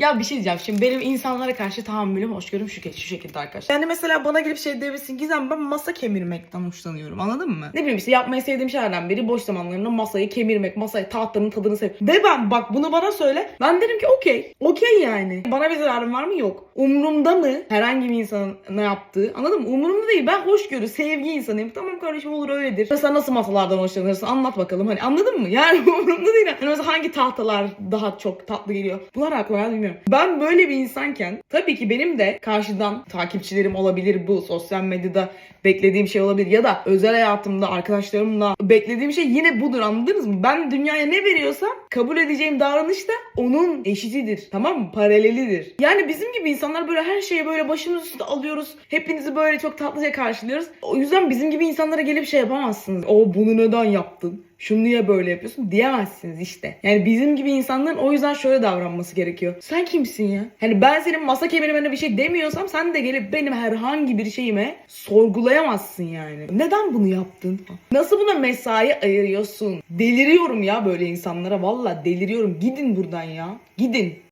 Ya bir şey diyeceğim. Şimdi benim insanlara karşı tahammülüm, hoşgörüm şu, şu şekilde arkadaşlar. Yani mesela bana gelip şey diyebilirsin. Gizem ben masa kemirmekten hoşlanıyorum. Anladın mı? Ne bileyim işte yapmayı sevdiğim şeylerden biri boş zamanlarında masayı kemirmek, masayı tahtanın tadını sev. De ben bak bunu bana söyle. Ben derim ki okey. Okey yani. Bana bir zararım var mı? Yok. Umrumda mı herhangi bir insanın ne yaptığı? Anladın mı? Umurumda değil. Ben hoşgörü, sevgi insanıyım. Tamam kardeşim olur öyledir. Mesela nasıl masalardan hoşlanırsın? Anlat bakalım. Hani anladın mı? Yani umurumda değil. Hani mesela hangi tahtalar daha çok tatlı geliyor? Bunlar aklıma geldi bilmiyorum. Ben böyle bir insanken tabii ki benim de karşıdan takipçilerim olabilir bu sosyal medyada beklediğim şey olabilir ya da özel hayatımda arkadaşlarımla beklediğim şey yine budur anladınız mı? Ben dünyaya ne veriyorsam kabul edeceğim davranış da onun eşitidir. Tamam mı? Paralelidir. Yani bizim gibi insanlar böyle her şeye böyle başımız üstüne alıyoruz. Hepinizi böyle çok tatlıca karşılıyoruz. O yüzden bizim gibi insanlara gelip şey yapamazsınız. O bunu neden yaptın? Şunu niye böyle yapıyorsun diyemezsiniz işte. Yani bizim gibi insanların o yüzden şöyle davranması gerekiyor. Sen kimsin ya? Hani ben senin masa kemirmene bir şey demiyorsam sen de gelip benim herhangi bir şeyime sorgulayamazsın yani. Neden bunu yaptın? Nasıl buna mesai ayırıyorsun? Deliriyorum ya böyle insanlara. Valla deliriyorum. Gidin buradan ya. Gidin.